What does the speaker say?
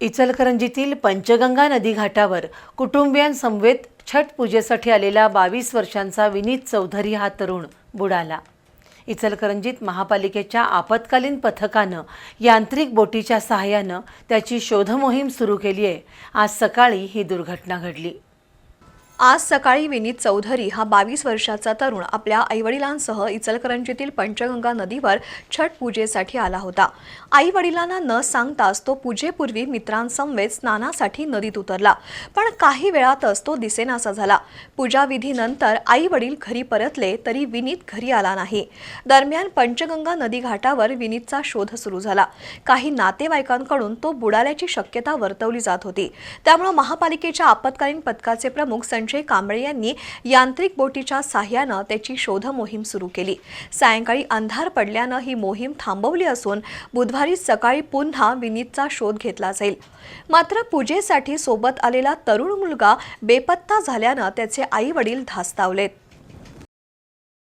इचलकरंजीतील पंचगंगा नदी घाटावर कुटुंबियांसमवेत छठ पूजेसाठी आलेला बावीस वर्षांचा विनीत चौधरी हा तरुण बुडाला. इचलकरंजीत महापालिकेच्या आपत्कालीन पथकानं यांत्रिक बोटीच्या सहाय्यानं त्याची शोधमोहीम सुरू केली आहे आज सकाळी ही दुर्घटना घडली. आज सकाळी विनीत चौधरी हा बावीस वर्षाचा तरुण आपल्या आईवडिलांसह इचलकरंजीतील पंचगंगा नदीवर छठ पूजेसाठी आला होता. आई वडिलांना न सांगताच तो पूजेपूर्वी मित्रांसमवेत स्नानासाठी नदीत उतरला. पण काही वेळातच तो दिसेनासा झाला. पूजाविधीनंतर आई वडील घरी परतले तरी विनीत घरी आला नाही. दरम्यान पंचगंगा नदी घाटावर विनीतचा शोध सुरू झाला. काही नातेवाईकांकडून तो बुडाल्याची शक्यता वर्तवली जात होती. त्यामुळे महापालिकेच्या आपत्कालीन पथकाचे प्रमुख संजय कांबळे यांनी यांत्रिक बोटीच्या साह्यानं त्याची शोध मोहीम सुरू केली. सायंकाळी अंधार पडल्यानं ही मोहीम थांबवली असून बुधवारी सकाळी पुन्हा विनीतचा शोध घेतला जाईल. मात्र पूजेसाठी सोबत आलेला तरुण मुलगा बेपत्ता झाल्यानं त्याचे आई वडील धास्तावलेत.